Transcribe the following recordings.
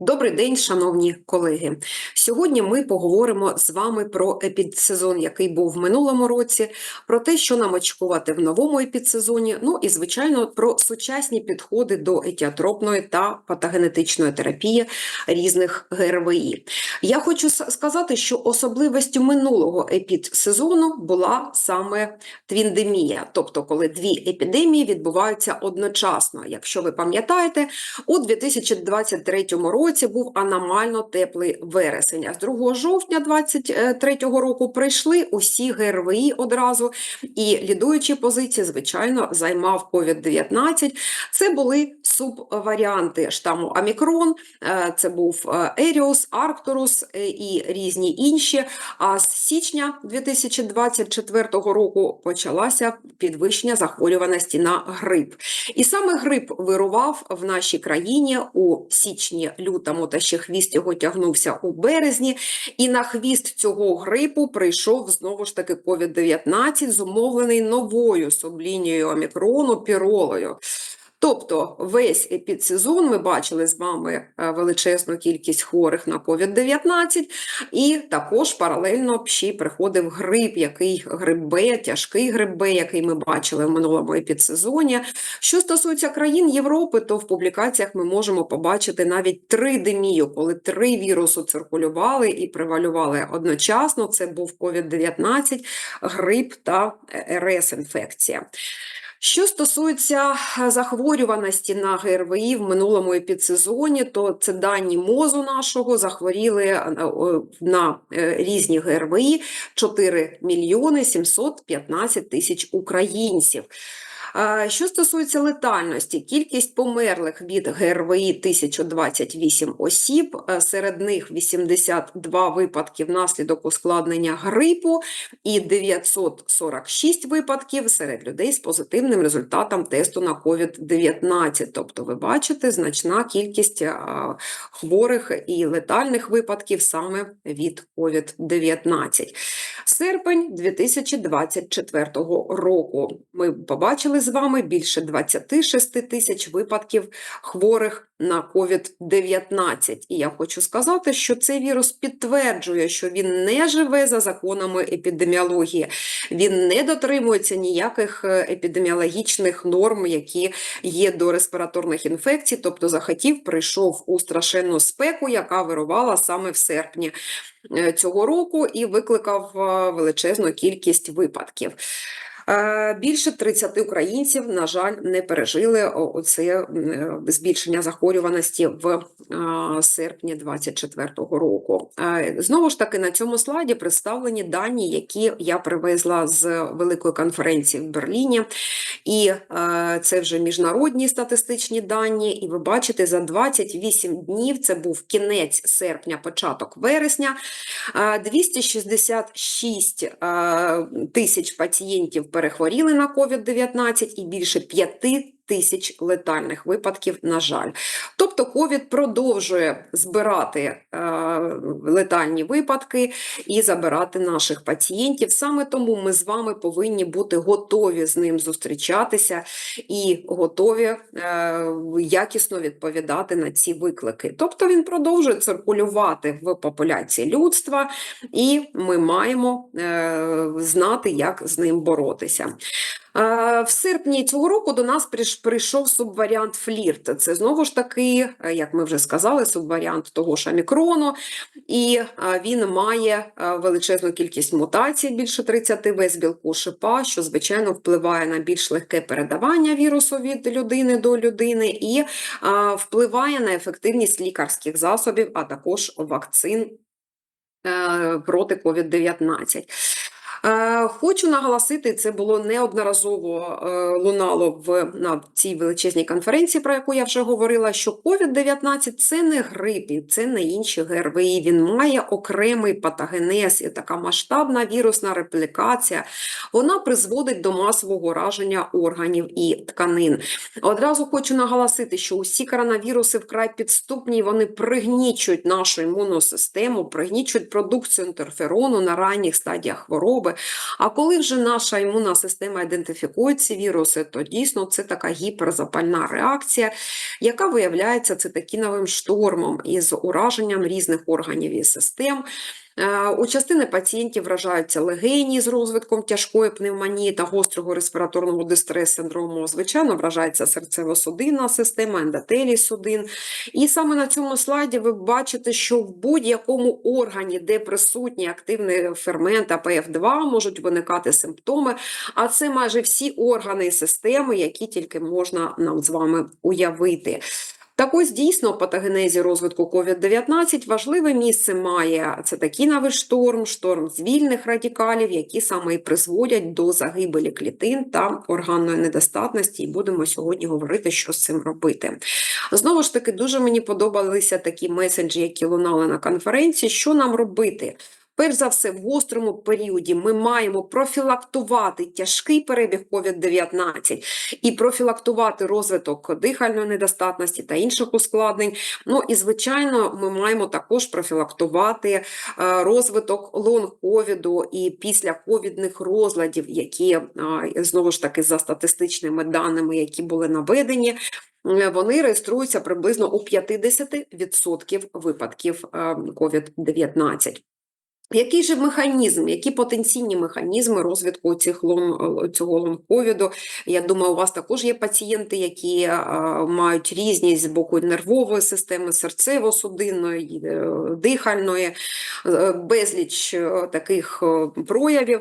Добрий день, шановні колеги. Сьогодні ми поговоримо з вами про епідсезон, який був в минулому році, про те, що нам очікувати в новому епідсезоні, ну і, звичайно, про сучасні підходи до етіотропної та патогенетичної терапії різних ГРВІ. Я хочу сказати, що особливістю минулого епідсезону була саме твіндемія, тобто коли дві епідемії відбуваються одночасно. Якщо ви пам'ятаєте, у 2023 році був аномально теплий вересень. А з 2 жовтня 2023 року прийшли усі ГРВІ одразу, і лідуючі позиції, звичайно, займав COVID-19. Це були субваріанти штаму Омікрон, е, це був е, Еріус, Арктурус е, і різні інші. А з січня 2024 року почалося підвищення захворюваності на грип. І саме грип вирував в нашій країні у січні, лютому, та ще хвіст його тягнувся у березні. І на хвіст цього грипу прийшов знову ж таки COVID-19, зумовлений новою сублінією омікрону піролою. Тобто весь епідсезон ми бачили з вами е, величезну кількість хворих на COVID-19, і також паралельно ще приходив грип, який грип Б, тяжкий грип Б, який ми бачили в минулому епідсезоні. Що стосується країн Європи, то в публікаціях ми можемо побачити навіть тридемію, коли три вірусу циркулювали і превалювали одночасно. Це був COVID-19, грип та РС-інфекція. Що стосується е, захворюваності на ГРВІ в минулому епідсезоні, то це дані мозу нашого захворіли е, на е, різні ГРВІ 4 мільйони 715 тисяч українців. Що стосується летальності, кількість померлих від ГРВІ 1028 осіб, е, серед них 82 випадки внаслідок ускладнення грипу і 946 випадків серед людей з позитивним результатом тесту на COVID-19. Тобто, ви бачите, значна кількість е, хворих і летальних випадків саме від COVID-19. Серпень 2024 року ми побачили з вами більше 26 тисяч випадків хворих на COVID-19. І я хочу сказати, що цей вірус підтверджує, що він не живе за законами епідеміології, він не дотримується ніяких е, епідеміологічних норм, які є до респіраторних інфекцій, тобто захотів, прийшов у страшенну спеку, яка вирувала саме в серпні е, цього року і викликав е, величезну кількість випадків. Е, Більше 30 українців, на жаль, не пережили оце е, збільшення захворюваності в е, серпні 2024 року. Знову ж таки, на цьому слайді представлені дані, які я привезла з великої конференції в Берліні. І це вже міжнародні статистичні дані. І ви бачите, за 28 днів, це був кінець серпня, початок вересня, е, 266 е, тисяч пацієнтів перехворіли на COVID-19 і більше 5 тисяч летальних випадків, на жаль. Тобто COVID продовжує збирати е, летальні випадки і забирати наших пацієнтів. Саме тому ми з вами повинні бути готові з ним зустрічатися і готові е, якісно відповідати на ці виклики. Тобто він продовжує циркулювати в популяції людства, і ми маємо е, знати, як з ним боротися. В серпні цього року до нас прийшов субваріант флірт. Це знову ж таки, е, як ми вже сказали, субваріант того ж омікрону, і він має е, величезну кількість мутацій, більше 30 весь білку шипа, що звичайно впливає на більш легке передавання вірусу від людини до людини і впливає на ефективність лікарських засобів, а також вакцин е, проти COVID-19. Е, Хочу наголосити, це було неодноразово е, лунало в на цій величезній конференції, про яку я вже говорила, що COVID-19 це не грип, це не інші ГРВІ. Він має окремий патогенез і така масштабна вірусна реплікація. Вона призводить до масового ураження органів і тканин. Одразу хочу наголосити, що усі коронавіруси вкрай підступні, вони пригнічують нашу імунну систему, пригнічують продукцію інтерферону на ранніх стадіях хвороби. Хвороби. А коли вже наша імунна система ідентифікує ці віруси, то дійсно це така гіперзапальна реакція, яка виявляється цитокіновим штормом із ураженням різних органів і систем. Е, У частини пацієнтів вражаються легені з розвитком тяжкої пневмонії та гострого респіраторного дистрес-синдрому. Звичайно, вражається серцево-судинна система, ендотелій судин. І саме на цьому слайді ви бачите, що в будь-якому органі, де присутній активний фермент АПФ2, можуть виникати симптоми. А це майже всі органи і системи, які тільки можна нам з вами уявити. Так ось дійсно в патогенезі розвитку COVID-19 важливе місце має цитокіновий шторм, шторм з вільних радикалів, які саме і призводять до загибелі клітин та органної недостатності. І будемо сьогодні говорити, що з цим робити. Знову ж таки, дуже мені подобалися такі меседжі, які лунали на конференції. Що нам робити? Перш за все, в гострому періоді ми маємо профілактувати тяжкий перебіг COVID-19 і профілактувати розвиток дихальної недостатності та інших ускладнень. Ну і, звичайно, ми маємо також профілактувати е, розвиток лонг-ковіду і післяковідних розладів, які, е, знову ж таки, за статистичними даними, які були наведені, е, вони реєструються приблизно у 50% випадків е, COVID-19. Який же механізм, які потенційні механізми розвитку цих лон, цього лонг-ковіду? Я думаю, у вас також є пацієнти, які а, мають різність з боку нервової системи, серцево-судинної, е, дихальної, е, безліч е, таких е, проявів.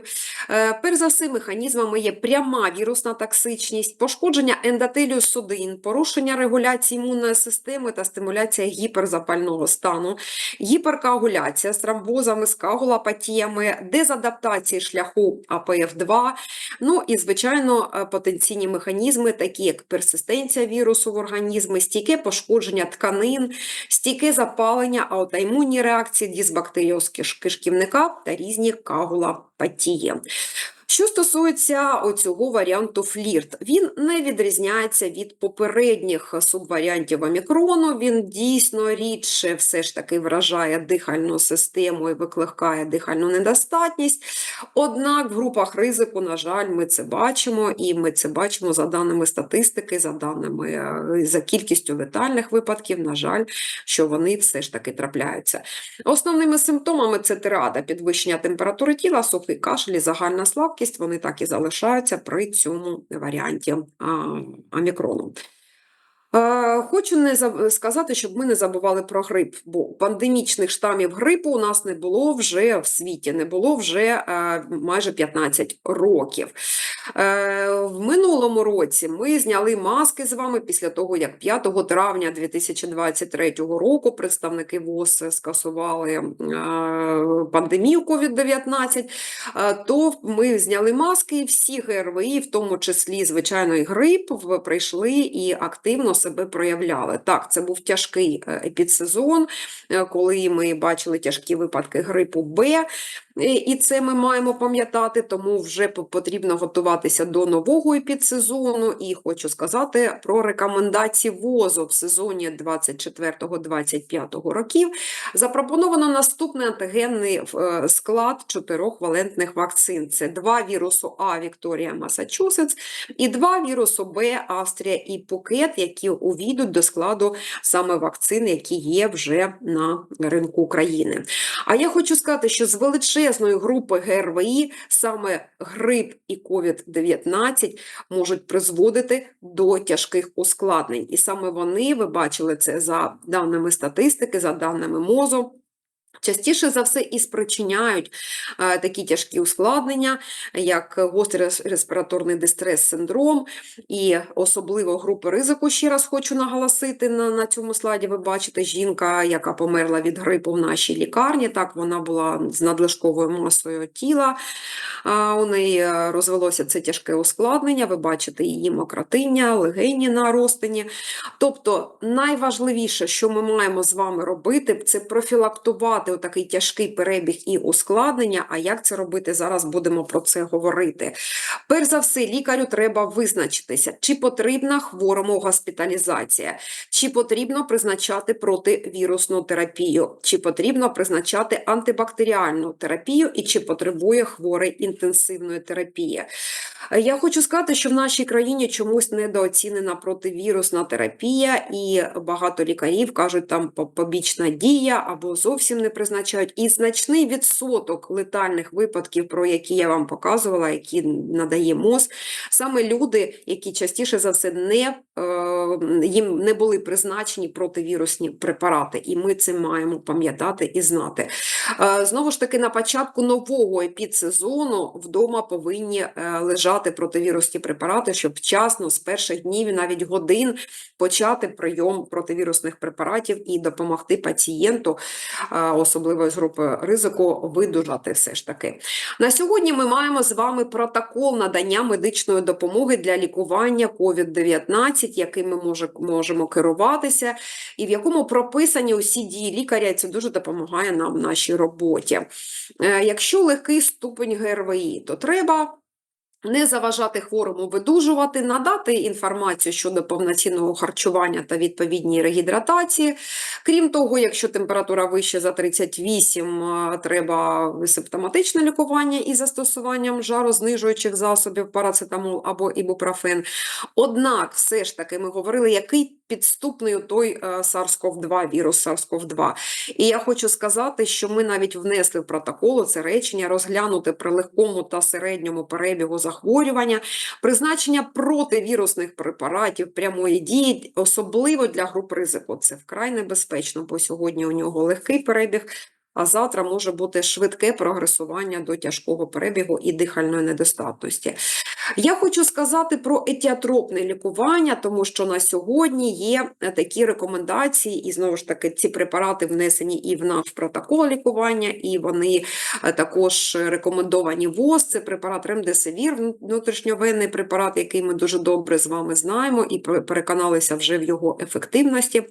Е, Перш за все, механізмами є пряма вірусна токсичність, пошкодження ендотелію судин, порушення регуляції імунної системи та стимуляція гіперзапального стану, гіперкоагуляція з тромбозами, з коагулопатіями, дезадаптації шляху АПФ2, ну і, звичайно, е, потенційні механізми, такі як персистенція вірусу в організмі, стійке пошкодження тканин, стійке запалення, аутоімунні реакції, дисбактеріоз кишківника та різні коагулопатії. Що стосується цього варіанту флірт, він не відрізняється від попередніх субваріантів омікрону. Він дійсно рідше все ж таки вражає дихальну систему і викликає дихальну недостатність. Однак в групах ризику, на жаль, ми це бачимо, і ми це бачимо за даними статистики, за даними е, за кількістю летальних випадків. На жаль, що вони все ж таки трапляються. Основними симптомами це тирада, підвищення температури тіла, сухий кашель і загальна слабкість. Вони так і залишаються при цьому варіанті омікрону. Е, Хочу не сказати, щоб ми не забували про грип, бо пандемічних штамів грипу у нас не було вже в світі, не було вже е, майже 15 років. Е, В минулому році ми зняли маски з вами після того, як 5 травня 2023 року представники ВОЗ скасували пандемію COVID-19, е, то ми зняли маски, і всі ГРВІ, в тому числі, звичайно, і грип, прийшли і активно себе проявляли. Так, це був тяжкий е, епідсезон, е, коли ми бачили тяжкі випадки грипу Б, і це ми маємо пам'ятати, тому вже потрібно готуватися до нового епідсезону. І хочу сказати про рекомендації ВОЗу в сезоні 24-25 років. Запропоновано наступний антигенний е, склад чотирьох валентних вакцин. Це два вірусу А Вікторія Масачусетс і два вірусу Б Австрія і Пукет, які увійдуть до складу саме вакцин, які є вже на ринку України. А я хочу сказати, що з величезної групи ГРВІ саме грип і COVID-19 можуть призводити до тяжких ускладнень. І саме вони, ви бачили це за даними статистики, за даними МОЗу, Частіше за все і спричиняють е, такі тяжкі ускладнення, як гострий респіраторний дистрес-синдром, і особливо групи ризику, ще раз хочу наголосити, на, на цьому слайді ви бачите жінка, яка померла від грипу в нашій лікарні, так, вона була з надлишковою масою тіла, а, у неї е, розвелося це тяжке ускладнення, ви бачите її мокротиння, легені на розтині. Тобто найважливіше, що ми маємо з вами робити, це профілактувати уникати отакий тяжкий перебіг і ускладнення. А як це робити? Зараз будемо про це говорити. Перш за все, лікарю треба визначитися, чи потрібна хворому госпіталізація, чи потрібно призначати противірусну терапію, чи потрібно призначати антибактеріальну терапію і чи потребує хворий інтенсивної терапії. Я хочу сказати, що в нашій країні чомусь недооцінена противірусна терапія, і багато лікарів кажуть, там побічна дія або зовсім не призначають. І значний відсоток летальних випадків, про які я вам показувала, які надає МОЗ, саме люди, які частіше за все не е, їм не були призначені противірусні препарати, і ми це маємо пам'ятати і знати. Е, Знову ж таки, на початку нового епідсезону вдома повинні е, лежати противірусні препарати, щоб вчасно з перших днів, навіть годин, почати прийом противірусних препаратів і допомогти пацієнту, особливо з групи ризику, видужати все ж таки. На сьогодні ми маємо з вами протокол надання медичної допомоги для лікування COVID-19, яким ми може- можемо керуватися, і в якому прописані усі дії лікаря, і це дуже допомагає нам в нашій роботі. Е, Якщо легкий ступень ГРВІ, то треба не заважати хворому видужувати, надати інформацію щодо повноцінного харчування та відповідній регідратації. Крім того, якщо температура вища за 38, е, треба симптоматичне лікування із застосуванням жарознижуючих засобів, парацетамол або ібупрофен. Однак, все ж таки, ми говорили, який підступний той е, SARS-CoV-2, вірус SARS-CoV-2. І я хочу сказати, що ми навіть внесли в протокол це речення розглянути при легкому та середньому перебігу захворювання, призначення противірусних препаратів прямої дії, особливо для груп ризику. Це вкрай небезпечно, бо сьогодні у нього легкий перебіг. А завтра може бути швидке прогресування до тяжкого перебігу і дихальної недостатності. Я хочу сказати про етіотропне лікування, тому що на сьогодні є е, такі рекомендації, і знову ж таки ці препарати внесені і в наш протокол лікування, і вони е, також рекомендовані ВОЗ. Це препарат Ремдесивір, внутрішньовенний препарат, який ми дуже добре з вами знаємо і пер- переконалися вже в його ефективності.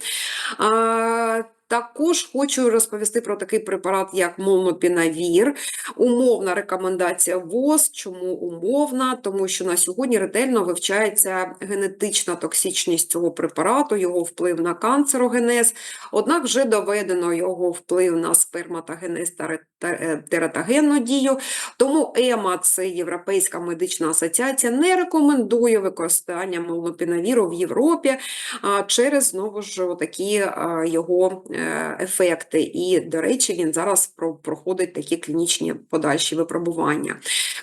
Також хочу розповісти про такий препарат, як молнопінавір. Умовна рекомендація ВОЗ. Чому умовна? Тому що на сьогодні ретельно вивчається генетична токсичність цього препарату, його вплив на канцерогенез. Однак вже доведено його вплив на сперматогенез та е, тератогенну дію. Тому ЕМА, це Європейська медична асоціація, не рекомендує використання молнопінавіру в Європі через знову ж такі його ефекти. І, до речі, він зараз проходить такі клінічні подальші випробування.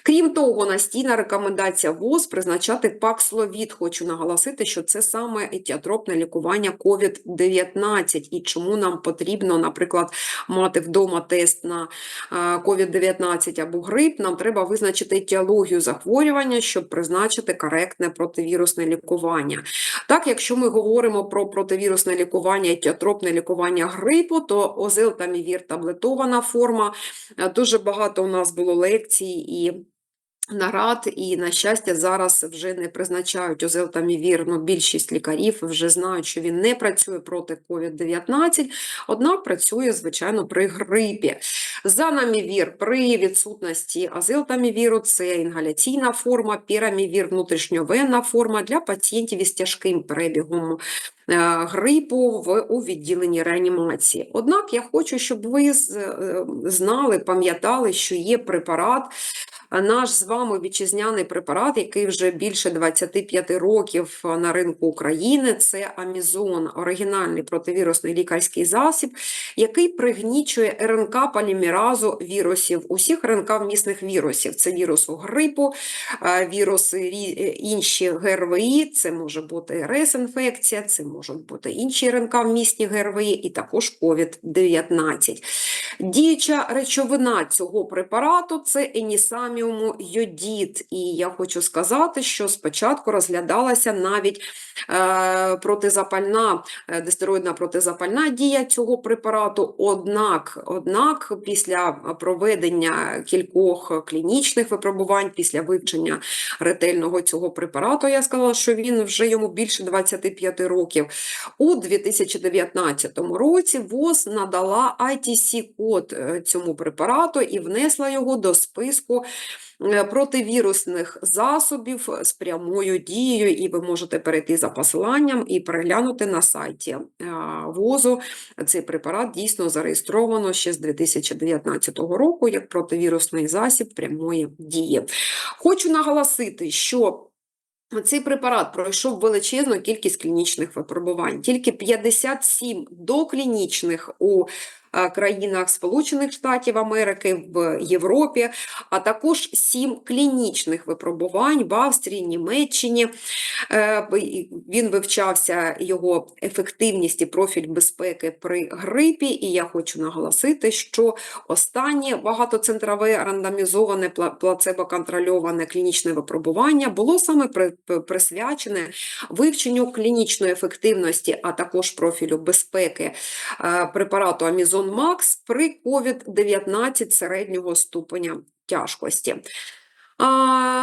Крім того, настійна рекомендація ВОЗ призначати паксловід. Хочу наголосити, що це саме етіотропне лікування COVID-19 і чому нам потрібно, наприклад, мати вдома тест на е, COVID-19 або грип, нам треба визначити етіологію захворювання, щоб призначити коректне противірусне лікування. Так, якщо ми говоримо про противірусне лікування, етіотропне лікування грипу, то озелтамівір таблетована форма. Е, Дуже багато у нас було лекцій і нарад, і, на щастя, зараз вже не призначають озелтамівір, ну, більшість лікарів вже знають, що він не працює проти COVID-19, однак працює, звичайно, при грипі. Занамівір при відсутності азилтамівіру – це інгаляційна форма, пірамівір – внутрішньовенна форма для пацієнтів із тяжким перебігом е, грипу в, у відділенні реанімації. Однак я хочу, щоб ви е, знали, пам'ятали, що є препарат, наш з вами вітчизняний препарат, який вже більше 25 років на ринку України, це Амізон, оригінальний противірусний лікарський засіб, який пригнічує РНК полімеразу вірусів, усіх РНК-вмісних вірусів. Це вірусу грипу, е, віруси е, інші ГРВІ, це може бути РС-інфекція, це можуть бути інші РНК-вмісні ГРВІ і також COVID-19. Діюча речовина цього препарату це енісаміуму йодід. І я хочу сказати, що спочатку розглядалася навіть е, протизапальна, е, дистероїдна протизапальна дія цього препарату. Однак, однак після проведення кількох клінічних випробувань, після вивчення ретельного цього препарату, я сказала, що він вже йому більше 25 років. У 2019 році ВОЗ надала ITC код е, цьому препарату і внесла його до списку противірусних засобів з прямою дією, і ви можете перейти за посиланням і переглянути на сайті е, ВОЗу. Цей препарат дійсно зареєстровано ще з 2019 року як противірусний засіб прямої дії. Хочу наголосити, що цей препарат пройшов величезну кількість клінічних випробувань, тільки 57 доклінічних у е, країнах Сполучених Штатів Америки, в Європі, а також 7 клінічних випробувань в Австрії, Німеччині. Е, Він вивчався його ефективність і профіль безпеки при грипі. І я хочу наголосити, що останнє багатоцентрове рандомізоване плацебо-контрольоване клінічне випробування було саме присвячене вивченню клінічної ефективності, а також профілю безпеки е, препарату Амізон Макс при COVID-19 середнього ступеня тяжкості.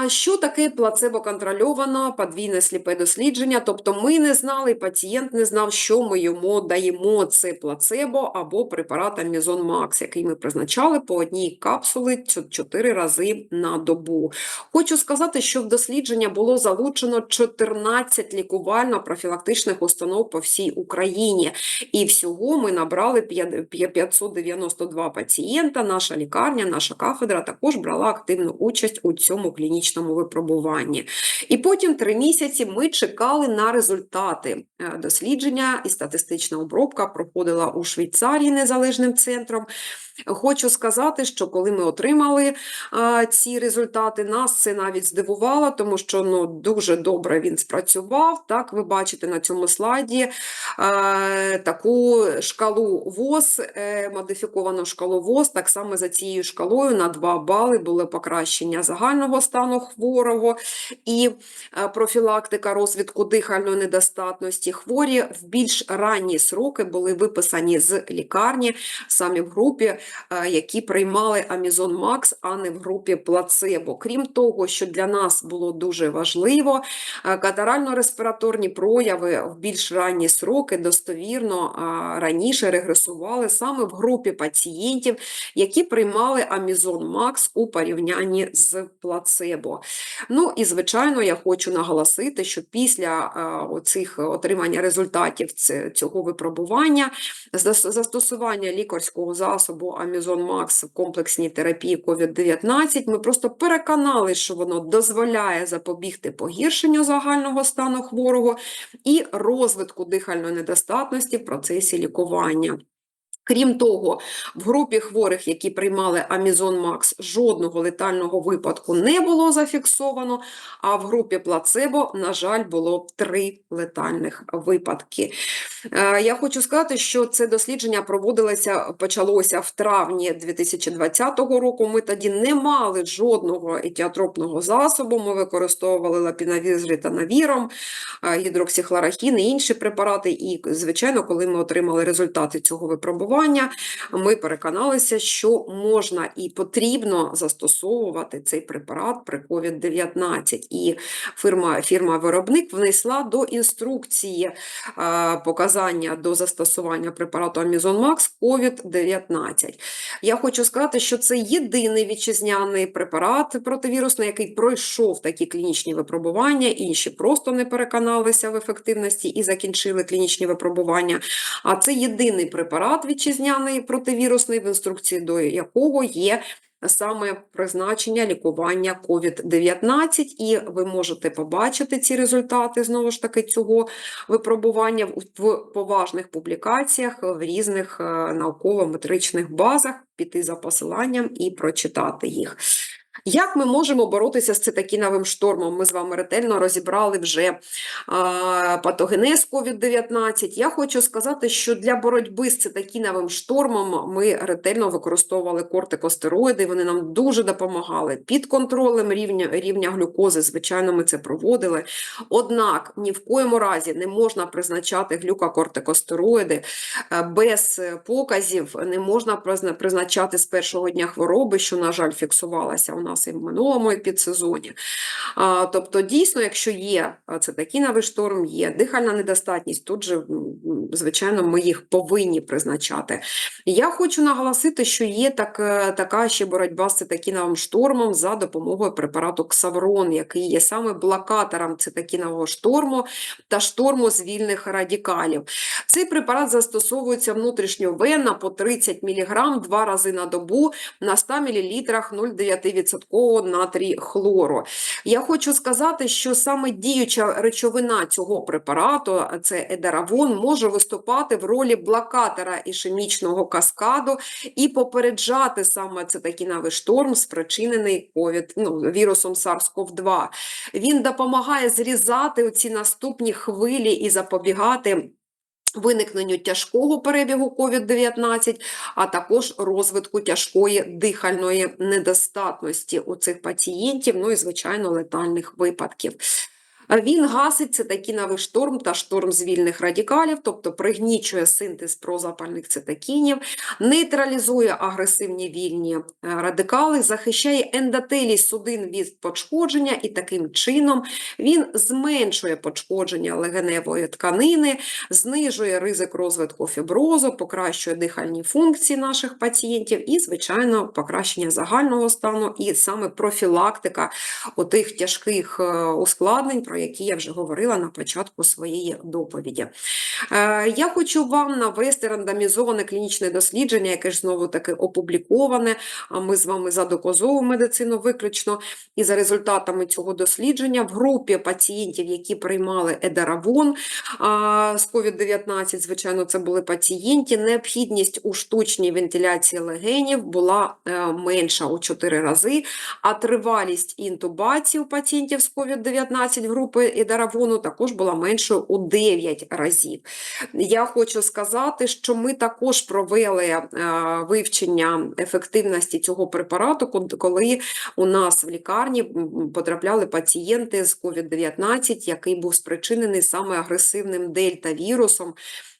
Що таке плацебо-контрольовано подвійне сліпе дослідження? Тобто ми не знали, пацієнт не знав, що ми йому даємо це плацебо або препарат Амізон Макс, який ми призначали по одній капсули 4 рази на добу. Хочу сказати, що в дослідження було залучено 14 лікувально-профілактичних установ по всій Україні. І всього ми набрали п'я- п'я- 592 пацієнта. Наша лікарня, наша кафедра також брала активну участь у цьому клінічному випробуванні. І потім три місяці ми чекали на результати Е, дослідження, і статистична обробка проходила у Швейцарії незалежним центром. Хочу сказати, що коли ми отримали а, ці результати, нас це навіть здивувало, тому що ну, дуже добре він спрацював. Так, ви бачите на цьому слайді а, таку шкалу ВОЗ, е, модифіковану шкалу ВОЗ. Так само за цією шкалою на 2 бали було покращення загального стану хворого і е, профілактика розвитку дихальної недостатності. Хворі в більш ранні сроки були виписані з лікарні саме в групі е, які приймали Амізон Макс, а не в групі плацебо. Крім того, що для нас було дуже важливо, е, катарально-респіраторні прояви в більш ранні сроки достовірно раніше регресували саме в групі пацієнтів, які приймали Амізон Макс у порівнянні з плацебо. Ну і звичайно, я хочу наголосити, що після е, оцих отримання результатів цього випробування застосування лікарського засобу Амізон Макс в комплексній терапії COVID-19, ми просто переконали, що воно дозволяє запобігти погіршенню загального стану хворого і розвитку дихальної недостатності в процесі лікування. Крім того, в групі хворих, які приймали Амізон Макс, жодного летального випадку не було зафіксовано, а в групі плацебо, на жаль, було три летальних випадки. Е, Я хочу сказати, що це дослідження проводилося, почалося в травні 2020 року. Ми тоді не мали жодного етіотропного засобу. Ми використовували лапінавір з ританавіром, е, гідроксихлорохін і інші препарати. І, звичайно, коли ми отримали результати цього випробування, ми переконалися, що можна і потрібно застосовувати цей препарат при COVID-19. І фірма, фірма-виробник внесла до інструкції е, показання до застосування препарату Амізон Макс COVID-19. Я хочу сказати, що це єдиний вітчизняний препарат противірусний, який пройшов такі клінічні випробування, інші просто не переконалися в ефективності і закінчили клінічні випробування. А це єдиний препарат вітчизняний противірусний, в інструкції до якого є саме призначення лікування COVID-19, і ви можете побачити ці результати знову ж таки цього випробування в поважних публікаціях в різних е, науково-метричних базах, піти за посиланням і прочитати їх. Як ми можемо боротися з цитокіновим штормом? Ми з вами ретельно розібрали вже патогенез COVID-19. Я хочу сказати, що для боротьби з цитокіновим штормом ми ретельно використовували кортикостероїди, вони нам дуже допомагали. Під контролем рівня, рівня глюкози, звичайно, ми це проводили. Однак ні в коєму разі не можна призначати глюкокортикостероїди е, без показів, не можна призначати з першого дня хвороби, що, на жаль, фіксувалася у нас і в минулому епідсезоні. А, Тобто, дійсно, якщо є цитокіновий шторм, є дихальна недостатність, тут же, звичайно, ми їх повинні призначати. Я хочу наголосити, що є так, е, така ще боротьба з цитокіновим штормом за допомогою препарату Ксаврон, який є саме блокатором цитокінового шторму та шторму з вільних радикалів. Цей препарат застосовується внутрішньовенно по 30 мг два рази на добу на 100 мл 0,9% натрій хлору. Я хочу сказати, що саме діюча речовина цього препарату, це едеравон, може виступати в ролі блокатора ішемічного каскаду і попереджати саме цитокіновий шторм, спричинений COVID, ну, вірусом SARS-CoV-2. Він допомагає зрізати ці наступні хвилі і запобігати. Виникненню тяжкого перебігу COVID-19, а також розвитку тяжкої дихальної недостатності у цих пацієнтів, ну і, звичайно, летальних випадків. Він гасить цитокіновий шторм та шторм з вільних радикалів, тобто пригнічує синтез прозапальних цитокінів, нейтралізує агресивні вільні е, радикали, захищає ендотелій судин від пошкодження, і таким чином він зменшує пошкодження легеневої тканини, знижує ризик розвитку фіброзу, покращує дихальні функції наших пацієнтів і, звичайно, покращення загального стану, і саме профілактика отих тяжких е, ускладнень. Які я вже говорила на початку своєї доповіді. Е, я хочу вам навести рандомізоване клінічне дослідження, яке ж знову таки опубліковане. Ми з вами за доказову медицину виключно. І за результатами цього дослідження в групі пацієнтів, які приймали едаравон з COVID-19, звичайно, це були пацієнти, необхідність у штучній вентиляції легенів була е, менша у 4 рази, а тривалість інтубації у пацієнтів з COVID-19 в групи даравону також була меншою у 9 разів. Я хочу сказати, що ми також провели е, вивчення ефективності цього препарату, коли у нас в лікарні потрапляли пацієнти з COVID-19, який був спричинений саме агресивним дельта-вірусом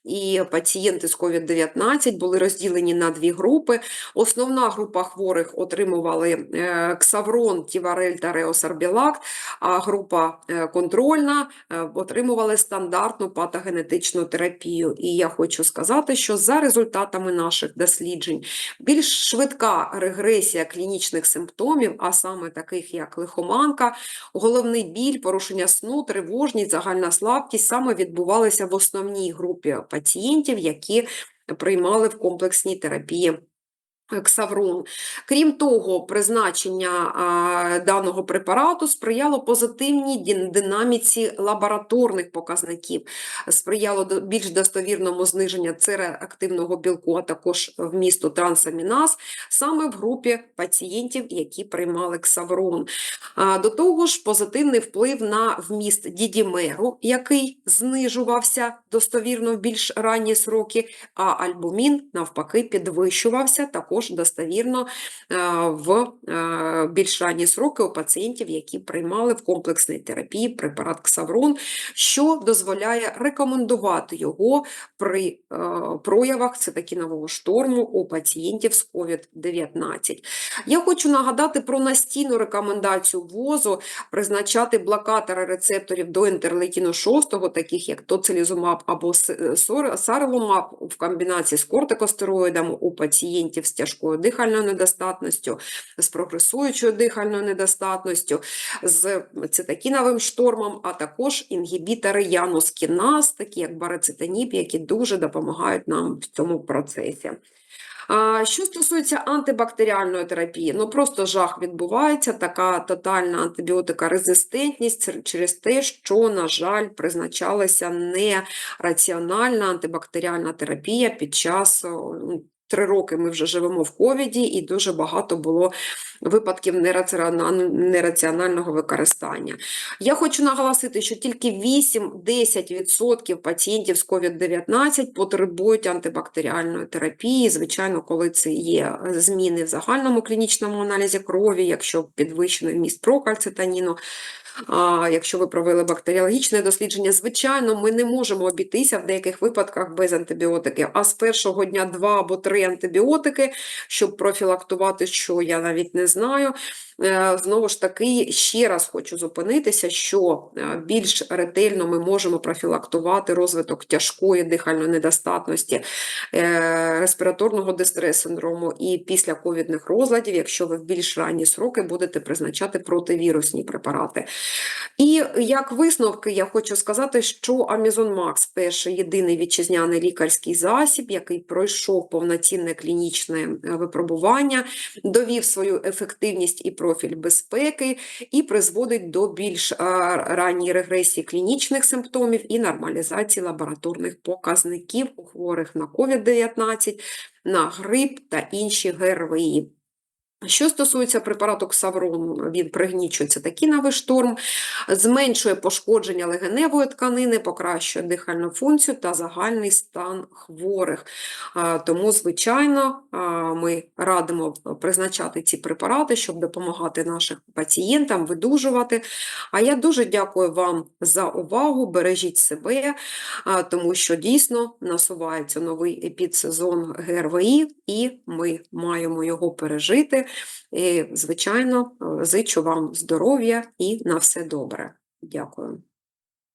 і пацієнти з COVID-19 були розділені на дві групи. Основна група хворих отримували е, ксаврон, тіварель та реосарбілакт, а група е, контрольна е, отримували стандартну патогенетичну терапію. І я хочу сказати, що за результатами наших досліджень більш швидка регресія клінічних симптомів, а саме таких як лихоманка, головний біль, порушення сну, тривожність, загальна слабкість, саме відбувалися в основній групі пацієнтів, які приймали в комплексній терапії. Ксаврон. Крім того, призначення даного препарату сприяло позитивній динаміці лабораторних показників, сприяло до, більш достовірному зниженню цереактивного білку, а також вмісту трансаміназ, саме в групі пацієнтів, які приймали ксаврон. До того ж, позитивний вплив на вміст дідімеру, який знижувався достовірно в більш ранні сроки, а альбумін, навпаки, підвищувався також також достовірно е, в е, більш ранні сроки у пацієнтів, які приймали в комплексній терапії препарат Ксаврон, що дозволяє рекомендувати його при е, проявах цитокінового шторму у пацієнтів з COVID-19. Я хочу нагадати про настійну рекомендацію ВОЗу призначати блокатори рецепторів до інтерлейкіну 6, таких як тоцилізумаб або сарелумаб в комбінації з кортикостероїдами у пацієнтів з тяжкою дихальною недостатністю, з прогресуючою дихальною недостатністю, з цитокіновим штормом, а також інгібітори янускіназ, такі як барацетаніб, які дуже допомагають нам в цьому процесі. Що стосується антибактеріальної терапії, ну просто жах відбувається, така тотальна антибіотикарезистентність через те, що, на жаль, призначалася нераціональна антибактеріальна терапія під час ну, Три роки ми вже живемо в ковіді, і дуже багато було випадків нераціонального використання. Я хочу наголосити, що тільки 8-10% пацієнтів з COVID-19 потребують антибактеріальної терапії. Звичайно, коли це є зміни в загальному клінічному аналізі крові, якщо підвищений вміст прокальцитаніну, Якщо ви провели бактеріологічне дослідження, звичайно, ми не можемо обійтися в деяких випадках без антибіотиків, а з першого дня два або три антибіотики, щоб профілактувати, що я навіть не знаю. Е, Знову ж таки, ще раз хочу зупинитися, що е, більш ретельно ми можемо профілактувати розвиток тяжкої дихальної недостатності, е, респіраторного дистрес-синдрому і після ковідних розладів, якщо ви в більш ранні сроки будете призначати противірусні препарати. І як висновки, я хочу сказати, що Амізон Макс перший єдиний вітчизняний лікарський засіб, який пройшов повноцінне клінічне випробування, довів свою ефективність і профіль безпеки і призводить до більш ранньої регресії клінічних симптомів і нормалізації лабораторних показників у хворих на COVID-19, на грип та інші ГРВІ. Що стосується препарату Ксаврон, він пригнічується такіновий штурм, зменшує пошкодження легеневої тканини, покращує дихальну функцію та загальний стан хворих. Тому, звичайно, ми радимо призначати ці препарати, щоб допомагати нашим пацієнтам видужувати. А я дуже дякую вам за увагу. Бережіть себе, тому що дійсно насувається новий епідсезон ГРВІ, і ми маємо його пережити. І, звичайно, е, зичу вам здоров'я і на все добре. Дякую.